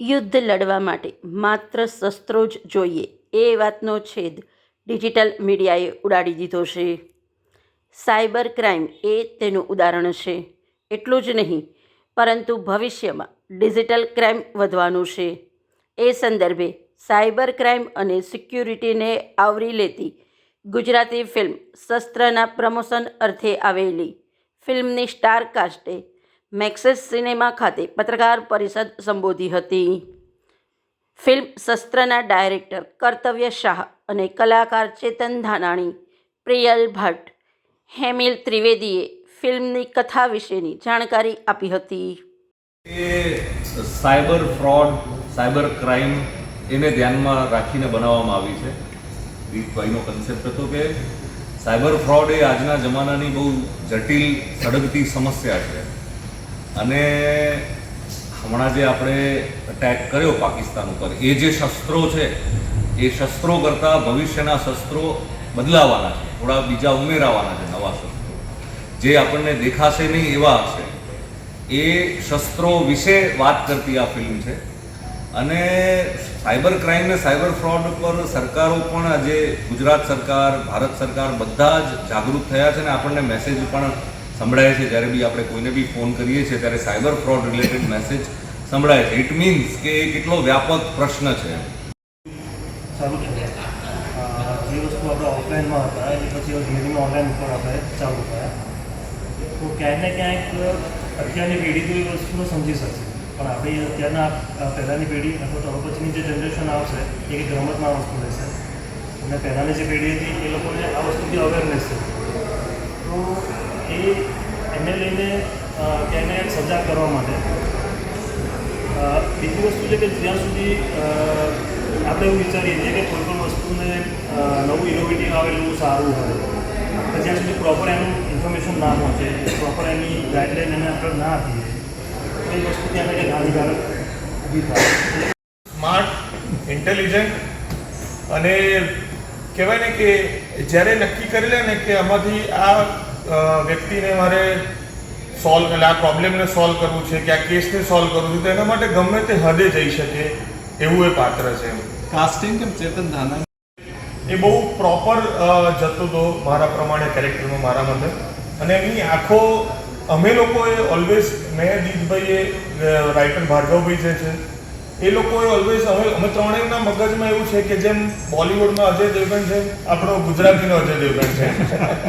યુદ્ધ લડવા માટે માત્ર શસ્ત્રો જ જોઈએ એ વાતનો છેદ ડિજિટલ મીડિયાએ ઉડાડી દીધો છે. સાયબર ક્રાઇમ એ તેનું ઉદાહરણ છે, એટલું જ નહીં, પરંતુ ભવિષ્યમાં ડિજિટલ ક્રાઇમ વધવાનું છે. એ સંદર્ભે સાયબર ક્રાઇમ અને સિક્યુરિટીને આવરી લેતી ગુજરાતી ફિલ્મ શસ્ત્રના પ્રમોશન અર્થે આવેલી ફિલ્મની સ્ટાર કાસ્ટે મેક્સેસ સિનેમા ખાતે પત્રકાર પરિષદ સંબોધી હતી. ફિલ્મ શસ્ત્રના ડાયરેક્ટર કર્તવ્ય શાહ અને કલાકાર ચેતન ધાનાણી, પ્રિયલ ભટ્ટ, હેમિલ ત્રિવેદીએ ફિલ્મની કથા વિશેની જાણકારી આપી હતી. સાયબર ફ્રોડ, સાયબર ક્રાઇમ એને ધ્યાનમાં રાખીને બનાવવામાં આવી છે. દીપભાઈનો કન્સેપ્ટ હતો કે સાયબર ફ્રોડ એ આજના જમાનાની બહુ જટિલ, સળગતી સમસ્યા છે. અને હમણાં જે આપણે અટેક કર્યો પાકિસ્તાન ઉપર, એ જે શસ્ત્રો છે, એ શસ્ત્રો કરતાં ભવિષ્યના શસ્ત્રો બદલાવાના છે. થોડા બીજા ઉમેરાવાના છે નવા શસ્ત્રો. જે આપણને દેખાશે નહીં એવા હશે. એ શસ્ત્રો વિશે વાત કરતી આ ફિલ્મ છે. અને સાયબર ક્રાઇમ ને સાયબર ફ્રોડ પર સરકારો પણ આજે ગુજરાત સરકાર, ભારત સરકાર બધા જ જાગૃત થયા છે ને આપણને મેસેજ પણ સંભળાય છે, જ્યારે બી આપણે કોઈને બી ફોન કરીએ છીએ, ત્યારે સાયબર ફ્રોડ રિલેટેડ મેસેજ સંભળાય છે. ઇટ મીન્સ કે એ કેટલો વ્યાપક પ્રશ્ન છે. ચાલુ છે જે વસ્તુ આપણે ઓફલાઈનમાં હતા, એ પછી ધીમે ઓનલાઈન ઉપર આપણે ચાલુ થયા. તો ક્યાંક ને ક્યાંક અત્યારની પેઢી તો એ વસ્તુને સમજી શકશે. પણ આપણી અત્યારના પહેલાંની પેઢી અથવા તો પછીની જે જનરેશન આવશે, એ રમતમાં વસ્તુ રહેશે અને પહેલાંની જે પેઢી હતી, એ લોકોને આ વસ્તુથી અવેરનેસ છે. એ એને લઈને અ, ક્યાંક ને ક્યાંક સજાગ કરવા માટે. બીજી વસ્તુ છે કે જ્યાં સુધી આપણે એવું વિચારીએ છીએ કે કોઈ પણ વસ્તુને નવું ઇનોવેટિવ આવેલું સારું હોય તો જ્યાં સુધી પ્રોપર એનું ઇન્ફોર્મેશન ના પહોંચે પ્રોપર એની ગાઈડલાઈન એને આપણે ના આપીએ એ વસ્તુ ત્યાં આગળ હાનિકારક ઊભી થાય. સ્માર્ટ ઇન્ટેલિજન્ટ અને કહેવાય ને કે જ્યારે નક્કી કરી લે ને કે આમાંથી આ વ્યક્તિને મારે સોલ્વ એટલે આ પ્રોબ્લેમને સોલ્વ કરવું છે કે આ કેસને સોલ્વ કરવું છે તો એના માટે ગમે તે હદે જઈ શકે એવું એ પાત્ર છે કાસ્ટિંગ કેમ? ચેતન ધાના એ બહુ પ્રોપર જતો હતો મારા પ્રમાણે કેરેક્ટરમાં મારા મતે. અને એની આંખો અમે લોકોએ ઓલવેઝ મેં દીપભાઈએ રાઇટર ભાર્ગવભાઈ જે છે એ લોકોએ ઓલવેઝ અમે અમે ત્રણેયના મગજમાં એવું છે કે જેમ બોલિવૂડમાં અજય દેવગન છે આપણો ગુજરાતીનો અજય દેવગન છે.